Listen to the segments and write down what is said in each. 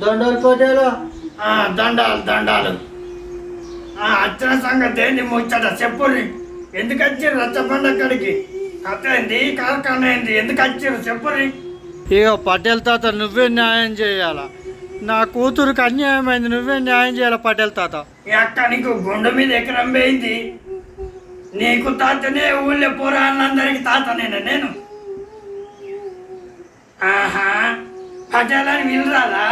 దొండలు పటేలా ఆ, దండాలు దండాలు. ఆ, వచ్చిన సంగతి ఏంది ముచ్చట? చెప్పుర్రి ఎందుకు వచ్చారు రచ్చబండ అక్కడికి కథ ఏంది? కార్ఖాన ఏంది? ఎందుకు వచ్చారు చెప్పుర్రి ఇక పటేల్ తాత నువ్వే న్యాయం చేయాలా? నా కూతురుకి అన్యాయమైంది నువ్వే న్యాయం చేయాలి పటేల్ తాత? ఈ అక్క నీకు గుండె మీద ఎకరం పోయింది నీకు తాతనే ఊళ్ళో పోరాళ్ళందరికీ తాతనేనా నేను? ఆహా. పటేలని వినరాదా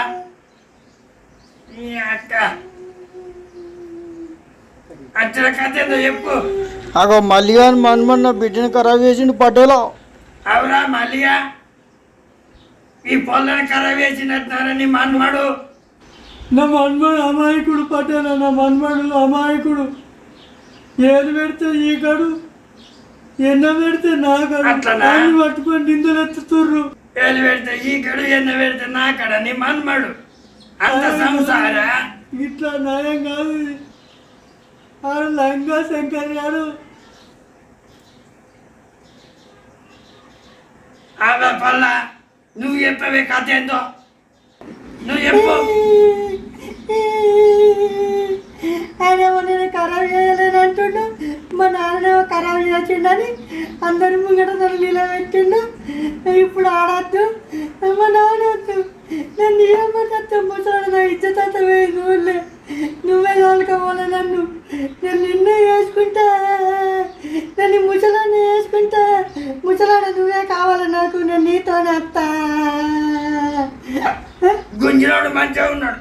ఈ అక్క. కథ ఏదో చెప్పు. అగో మల్లిగాని మన్మన్న బిడ్డని ఖరాబ్ చేసిండు పటేలా. అవురా మల్లిగా? ఈ పొల్లని ఖరాబ్ వేసినట్టున్నారని మన్మడు? నా మన్మడు అమాయకుడు పటేల నా మన్మడు అమాయకుడు. ఏది పెడితే ఈ గడు ఎన్న పెడితే నా? ఆయన పట్టుకొని నిందలు ఎత్తుతుర్రు ఏలు పెడితే ఈ కడు ఎన్న పెడితే నా కడ నీ మన్మడు? అంత సంసారా? ఇట్లా న్యాయం కాదు. లంగా శంకర్ గారు. పల్ల నువ్వు చెప్పవే కథ ఏందో? నువ్వు చెప్పు. ఆయనేమో నేను ఖరాబ్ చేయలేను అంటుండు. మా నాన్ననేమో ఖరాబ్ చేసిండని అందరి ముంగట నన్ను నిలబెట్టిండు. ఇప్పుడు ఆడద్దు. మా నాన్న వద్దు. నన్ను ఏమన్నా ముసలాడు నా ఇజ్జత నువ్వులే నువ్వే తోలుకోవాలి నన్ను. నేను నిన్నే వేసుకుంటా. నన్ను ముసలాన్ని వేసుకుంటా. ముసలాడ నువ్వే కావాలి నాకు నేను నీతో వస్తా గుంజిలోడు మంచిగా ఉన్నాడు.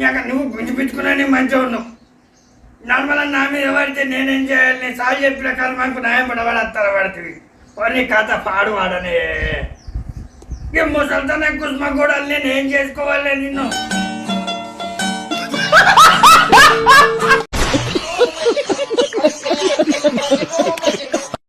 ఇంకా నువ్వు గుంజి మంచిగా ఉన్నావు. నార్మల్ నా మీద పడితే నేనేం చేయాలి? నేను సాగు చెప్పిన కాలం నాకు న్యాయం పడవాడు అత్తర పడుతుంది నీ కథ పాడు వాడనే. ఈ ముసల్తన కుస్మ కూడా నేను ఏం చేసుకోవాలి నిన్ను.